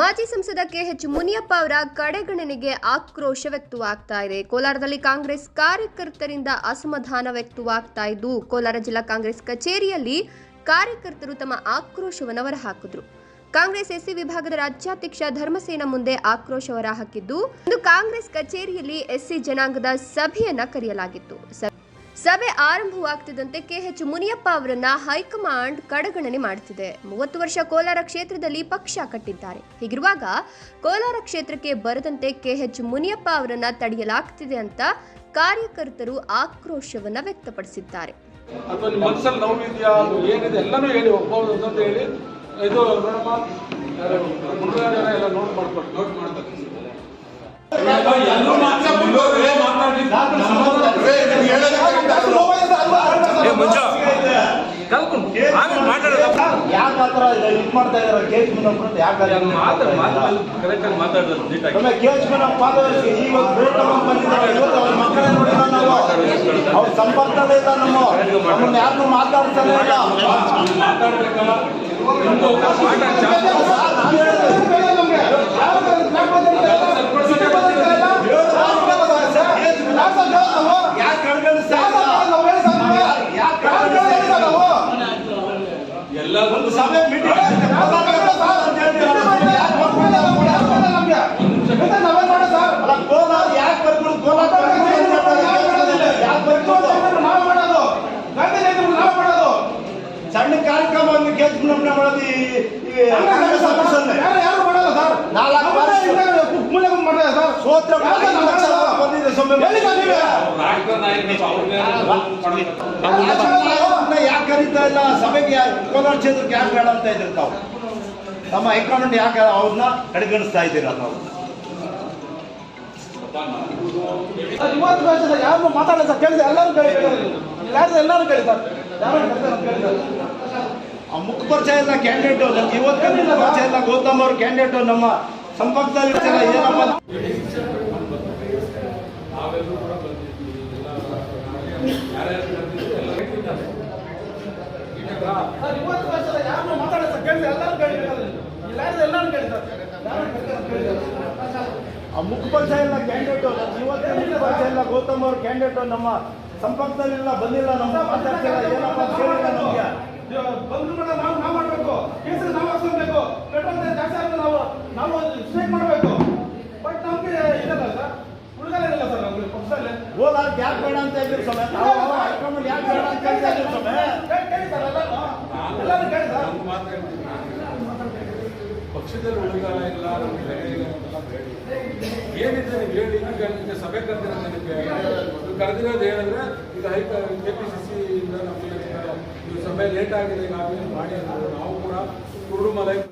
ಮಾಜಿ ಸಂಸದ ಕೆಎಚ್ ಮುನಿಯಪ್ಪ ಅವರ ಕಡೆಗಣನೆಗೆ ಆಕ್ರೋಶ ವ್ಯಕ್ತವಾಗ್ತಾ ಇದೆ. ಕೋಲಾರದಲ್ಲಿ ಕಾಂಗ್ರೆಸ್ ಕಾರ್ಯಕರ್ತರಿಂದ ಅಸಮಾಧಾನ ವ್ಯಕ್ತವಾಗ್ತಾ ಇದ್ದು, ಕೋಲಾರ ಜಿಲ್ಲಾ ಕಾಂಗ್ರೆಸ್ ಕಚೇರಿಯಲ್ಲಿ ಕಾರ್ಯಕರ್ತರು ತಮ್ಮ ಆಕ್ರೋಶವನ್ನು ಹೊರಹಾಕಿದ್ರು. ಕಾಂಗ್ರೆಸ್ ಎಸ್ಸಿ ವಿಭಾಗದ ರಾಜ್ಯಾಧ್ಯಕ್ಷ ಧರ್ಮಸೇನ ಮುಂದೆ ಆಕ್ರೋಶ ಹೊರಹಾಕಿದ್ದು ಇಂದು ಕಾಂಗ್ರೆಸ್ ಕಚೇರಿಯಲ್ಲಿ ಎಸ್ಸಿ ಜನಾಂಗದ ಸಭೆಯನ್ನ ಕರೆಯಲಾಗಿತ್ತು. ಸಭೆ ಆರಂಭವಾಗ್ತಿದ್ದಂತೆ ಕೆಎಚ್ ಮುನಿಯಪ್ಪ ಅವರನ್ನ ಹೈಕಮಾಂಡ್ ಕಡೆಗಣನೆ ಮಾಡುತ್ತಿದೆ ಮೂವತ್ತು ವರ್ಷ ಕೋಲಾರ ಕ್ಷೇತ್ರದಲ್ಲಿ ಪಕ್ಷ ಕಟ್ಟಿದ್ದಾರೆ. ಹೀಗಿರುವಾಗ ಕೋಲಾರ ಕ್ಷೇತ್ರಕ್ಕೆ ಬರದಂತೆ ಕೆಎಚ್ ಮುನಿಯಪ್ಪ ಅವರನ್ನ ತಡೆಯಲಾಗ್ತಿದೆ ಅಂತ ಕಾರ್ಯಕರ್ತರು ಆಕ್ರೋಶವನ್ನ ವ್ಯಕ್ತಪಡಿಸಿದ್ದಾರೆ. ಅಥವಾ ನಿಮ್ಮ ಮನಸ್ಸಲ್ಲಿ ನೋವಿದೆಯಾ ಅದು ಏನಿದೆ ಎಲ್ಲನೂ ಹೇಳಿ ಒಬ್ಬ ಅಂತ ಹೇಳಿ ಇದು ನೋಡಮ್ಮ ಯಾರು ಮುರುಘರಾಜನ ಎಲ್ಲ ನೋಟ್ ಮಾಡ್ಕೊಂಡು ನೋಟ್ ಮಾಡ್ತಾರೆ ಏ ಮಂಜು ಕಲ್ಕೊಂಡು ಆಮೇಲೆ ಮಾತಾಡೋದಪ್ಪ ಯಾಕೆ ಆ ಥರ ಇದು ಮಾಡ್ತಾ ಇದಾರೆ ಎಚ್ ಮುನಪ್ಪ ಅಂತ ಯಾಕೆ ಮಾತಾಡ ಮಾತಾಡೋದು ಕರೆಕ್ಟಾಗಿ ಮಾತಾಡೋದು ನೀಟಾಗಿ ಒಮ್ಮೆ ಕೆ ಎಚ್ ಮುನಪ್ಪ ಪಾದವರ್ಸಿ ಇವತ್ತು ಭೇಟಿ ತಗೊಂಡ್ ಬಂದಿದ್ದಾರೆ ಇವತ್ತು ಅವ್ರ ಮಕ್ಕಳೇ ನೋಡಿಲ್ಲ ನಾವು. ಅವ್ರ ಸಂಪರ್ಕದಲ್ಲೇ ಇಲ್ಲ ನಮ್ಮ ನಮ್ಮನ್ನ ಯಾರನ್ನೂ ಮಾತಾಡ್ತಾನೆ ಇಲ್ಲ. ಮಾತಾಡ್ಬೇಕಲ್ಲ ನಾನು ಅವಕಾಶ ನಾನ್ ಹೇಳೋದು ಯಾಕೆ ಕಳ್ಕಳಿಸ್ತಾ ಇಲ್ಲ? ಯಾಕೆ ಕಳ್ಕಳಿಸ್ತಾ ಇಲ್ಲ? ಎಲ್ಲ ಒಂದು ಸಭೆ ಮೀಟಿಂಗ್ ಅಂತ ಹೇಳ್ತೀರಲ್ಲ, ಯಾಕೆ ಬರ್ಕೊಳಲ್ಲ? ಅಲ್ಲ, ಕೋಲಾರ ಯಾಕೆ ಬರ್ಕೊಳೋದು? ಕೋಲಾರ ಬರ್ಕೊಳೋದು ಅಂತ ಹೇಳ್ತಾರೆ. ಯಾಕೆ ಬರ್ಕೊಳೋದು? ಸಣ್ಣ ಕೇಸ್ ನಮ್ಮನ್ನ ಮಾಡೋದು ಯಾರು ಕಾಂಗ್ರೆಸ್ ಆಫೀಸಲ್ಲೇ. ನಾಲ್ಕು ವರ್ಷ. ಸೋತ್ರ ಸರ್ ಲಕ್ಷ ಬಂದಿದೆ ಸೊಮ್ಮೆ ಯಾಕೆ ಕರೀತಾ ಇಲ್ಲ? ಸಭೆಗೆ ಕೋಲಾರ ಕ್ಷೇತ್ರಕ್ಕೆ ಯಾಕೆ ಬೇಡ ಅಂತ ಇದ್ದೀರಿ ತಾವು? ನಮ್ಮ ಹೈಕಮಾಂಡ್ ಯಾಕೆ ಅವ್ರನ್ನ ಕಡೆಗಣಿಸ್ತಾ ಇದ್ದೀರಾ ನಾವು ಇವತ್ತು ವರ್ಷದ ಯಾರು ಮಾತಾಡಲ್ಲ ಸರ್. ಕೇಳಿದ್ರೆ ಎಲ್ಲರೂ ಕೇಳಿ ಎಲ್ಲರೂ ಕೇಳಿದ್ದಾರೆ ಯಾರು ಕೇಳಿದ್ದಾರೆ ಮುಖ ಪರಿಚಯ ಇಲ್ಲ ಕ್ಯಾಂಡಿಡೇಟ್ ಇವತ್ತು ಮುಖ ಪರಿಚಯ ಇಲ್ಲ? ಗೌತಮ್ ಅವ್ರ ಕ್ಯಾಂಡಿಡೇಟ್ ನಮ್ಮ ಸಂಪರ್ಕದಲ್ಲಿ ಏನಪ್ಪ ಆ ಮುಖ ಪರಿಚಯ ಇಲ್ಲ ಕ್ಯಾಂಡಿಡೇಟ್ ಮುಖ ಪರಿಚಯ ಇಲ್ಲ? ಗೌತಮ್ ಅವ್ರ ಕ್ಯಾಂಡಿಡೇಟ್ ನಮ್ಮ ಸಂಪರ್ಕದಲ್ಲಿಲ್ಲ ಬಂದಿಲ್ಲ, ನಮ್ಮ ಮಾತಾಡ್ತಿಲ್ಲ. ಏನಪ್ಪ ಕೇಳಿಲ್ಲ ನಮಗೆ. ಬಂದ್ರು ಕೂಡ ನಾವು ನಾವು ಮಾಡಬೇಕು. ಕೇಸರಿ ನಾವು ಹಾಕ್ಸ್ಕೊಬೇಕು ಪೆಟ್ರೋಲ್ ಜಾಸ್ತಿ ಆಗ್ತದೆ ನಾವು ನಾವು ಸ್ಟ್ರೈಕ್ ಮಾಡಬೇಕು. ಬಟ್ ನಮಗೆ ಇದಲ್ಲ ಸರ್. ಹುಡುಗರ ಇಲ್ಲ ಸರ್ ನಮಗೆ ಪಕ್ಷದಲ್ಲಿ. ಕೋಲಾರ ಯಾಕೆ ಬೇಡ ಅಂತ ಹೇಳಿದ್ರು ಸ್ವಾಮಿ? ನಾವು ಹೈಕಮಾಂಡ್ ಯಾಕೆ ಬೇಡ ಅಂತ ಹೇಳಿದ್ರು ಸ್ವಾಮಿ? ಕೇಳಿ ಸರ್ ಎಲ್ಲರೂ. ಎಲ್ಲರೂ ಕೇಳಿ ಸರ್. ನಮ್ಮ ಮಾತು ಹೇಳ್ತೀನಿ. ಪಕ್ಷದಲ್ಲಿ ಉಳಿಗಾಲ ಇಲ್ಲ ನಮ್ಗೆ ಬೆಲೆ ಇಲ್ಲ ಅಂತೆಲ್ಲ ಬೇಡಿ. ಏನಿದೆ ನೀವು ಹೇಳಿ? ಈಗ ನಿಮಗೆ ಸಭೆ ಕರೆದಿರೋದು ನಿಮಗೆ ಕರೆದಿರೋದು ಹೇಳಿದ್ರೆ ಈಗ ಹೈಕ ಕೆ ಪಿ ಸಿ ಸಿ ಇಂದ ನಮಗೆ ನೀವು ಸಭೆ ಲೇಟ್ ಆಗಿದೆ, ಈಗಾಗಲೇ ಮಾಡಿ. ನಾವು ಕೂಡ ಕುರುಡು